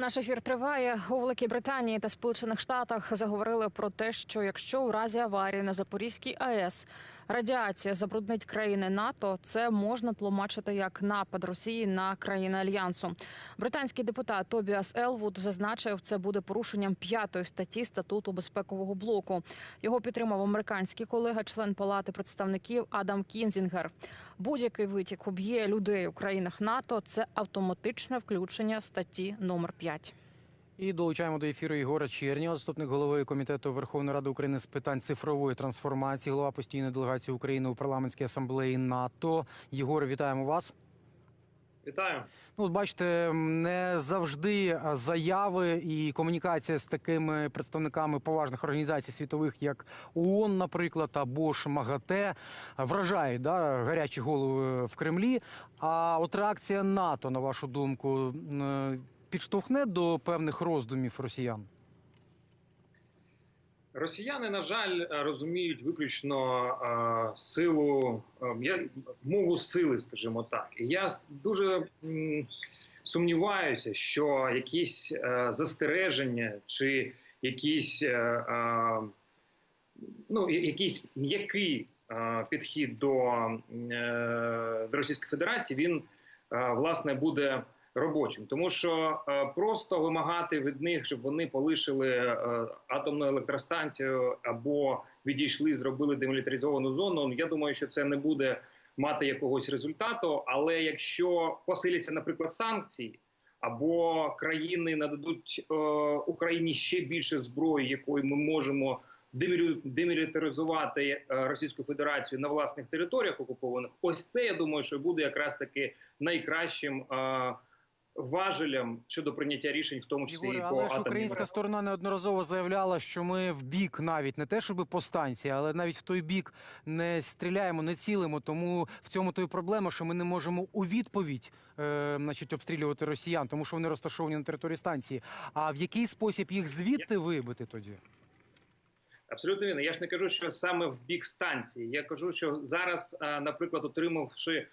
Наш ефір триває у Великій Британії та Сполучених Штатах. Заговорили про те, що якщо у разі аварії на Запорізькій АЕС радіація забруднить країни НАТО, це можна тлумачити як напад Росії на країни альянсу. Британський депутат Тобіас Елвуд зазначив, це буде порушенням п'ятої статті статуту безпекового блоку. Його підтримав американський колега, член палати представників Адам Кінзінгер. Будь-який витік уб'є людей у країнах НАТО. Це автоматичне включення статті номер 5. І долучаємо до ефіру Ігора Чернєва, заступник голови комітету Верховної Ради України з питань цифрової трансформації, голова постійної делегації України у парламентській асамблеї НАТО. Єгоре, вітаємо вас. Вітаю. Ну, от бачите, не завжди заяви і комунікація з такими представниками поважних організацій світових, як ООН, наприклад, або ж МАГАТЕ, вражають да, гарячі голови в Кремлі. А от реакція НАТО, на вашу думку, е, підштовхне до певних роздумів росіян? Росіяни, на жаль, розуміють виключно е, силу, е, мову сили, скажімо так. І я дуже м, сумніваюся, що якісь е, застереження чи якісь, е, е, ну, якийсь м'який е, підхід до, е, до Російської Федерації він е, власне буде робочим, тому що е, просто вимагати від них, щоб вони полишили е, атомну електростанцію або відійшли, зробили демілітаризовану зону. ну, Я думаю, що це не буде мати якогось результату. Але якщо посиляться, наприклад, санкції, або країни нададуть е, Україні ще більше зброї, якою ми можемо демілітаризувати е, Російську Федерацію на власних територіях окупованих, ось це я думаю, що буде якраз таки найкращим. Важелем щодо прийняття рішень, в тому числі Ігоре, і по але ж українська сторона неодноразово заявляла, що ми в бік навіть не те, щоб по станції, але навіть в той бік не стріляємо, не цілимо. Тому в цьому то й проблема, що ми не можемо у відповідь е, значить, обстрілювати росіян, тому що вони розташовані на території станції. А в який спосіб їх звідти вибити тоді? Абсолютно вірно. Я ж не кажу, що саме в бік станції. Я кажу, що зараз, наприклад, отримавши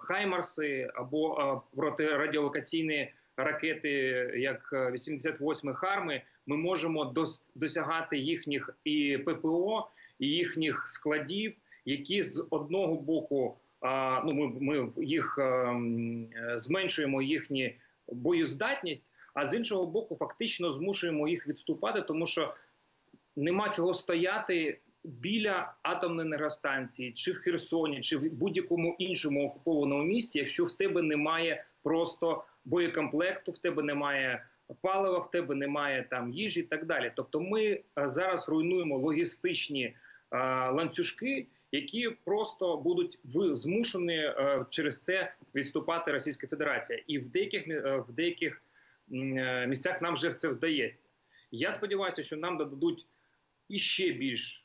хаймарси або протирадіолокаційні ракети, як е, 88 Харми, ми можемо дос- досягати їхніх і ППО, і їхніх складів, які з одного боку. Ну, ми, ми їх ем, е, зменшуємо їхні боєздатність, а з іншого боку, фактично змушуємо їх відступати, тому що нема чого стояти біля атомної енергостанції, чи в Херсоні, чи в будь-якому іншому окупованому місці, якщо в тебе немає просто боєкомплекту, в тебе немає палива, в тебе немає там їжі і так далі. Тобто, ми е, зараз руйнуємо логістичні е, ланцюжки, які просто будуть змушені е, через це відступати Російська Федерація, і в деяких е, в деяких місцях нам вже це вдається. Я сподіваюся, що нам додадуть іще більш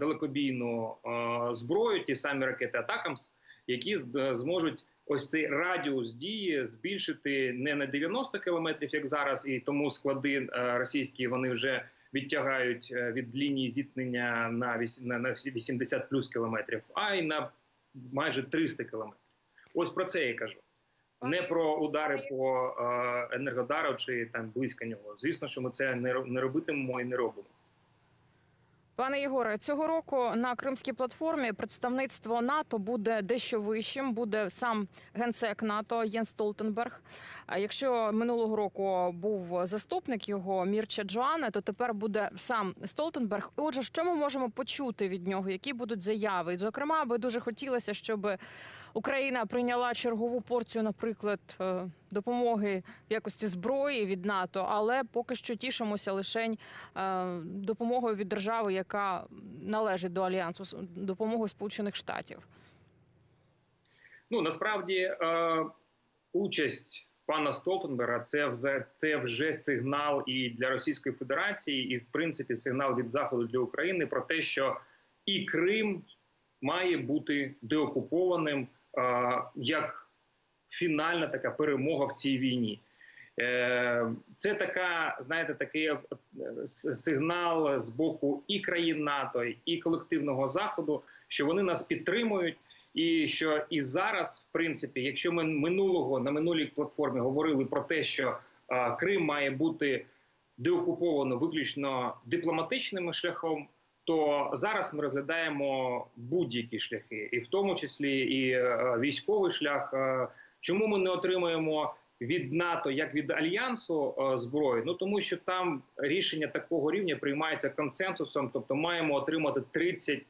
далекобійну е, зброю, ті самі ракети Атакамс, які е, зможуть ось цей радіус дії збільшити не на 90 кілометрів, як зараз, і тому склади е, російські вони вже відтягають е, від лінії зіткнення на віс- на, на всі 80 плюс кілометрів, а й на майже 300 кілометрів. Ось про це я кажу. Не про удари по е, енергодару чи там близько нього. Звісно, що ми це не робитимемо і не робимо. Пане Єгоре, цього року на кримській платформі представництво НАТО буде дещо вищим. Буде сам генсек НАТО Єн Столтенберг. А якщо минулого року був заступник його Мірча Джоане, то тепер буде сам Столтенберг. Отже, що ми можемо почути від нього? Які будуть заяви? І, Зокрема, би дуже хотілося, щоб Україна прийняла чергову порцію, наприклад, е, допомоги в якості зброї від НАТО, але поки що тішимося лише допомогою від держави, яка належить до альянсу, допомогою Сполучених Штатів. Ну насправді е, участь пана Столтенберга це вже це вже сигнал і для Російської Федерації, і в принципі сигнал від Заходу для України про те, що і Крим має бути деокупованим е, як фінальна така перемога в цій війні. Е, Це така, знаєте, такий е, сигнал з боку і країн НАТО, і колективного заходу, що вони нас підтримують, і що і зараз, в принципі, якщо ми минулого на минулій платформі говорили про те, що е, Крим має бути деокуповано виключно дипломатичним шляхом. То зараз ми розглядаємо будь-які шляхи, і в тому числі і е, військовий шлях. Е, Чому ми не отримуємо від НАТО як від альянсу е, зброю? Ну тому що там рішення такого рівня приймається консенсусом, тобто маємо отримати 30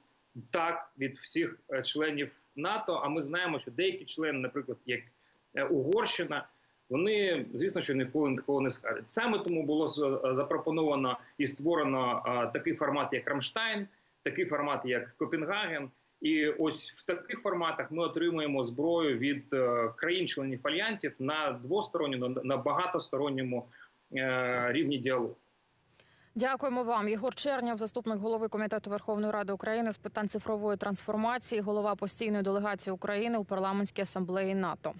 так від всіх членів НАТО. А ми знаємо, що деякі члени, наприклад, як Угорщина, вони звісно, що ніколи такого не скажуть. Саме тому було е, запропоновано і створено е, такий формат, як Рамштайн, такий формат, як Копенгаген. І ось в таких форматах ми отримуємо зброю від е, країн-членів альянсів на двосторонньому, на- багатосторонньому рівні діалогу. Дякуємо вам. Єгор Чернєв, заступник голови комітету Верховної Ради України з питань цифрової трансформації, голова постійної делегації України у парламентській асамблеї НАТО.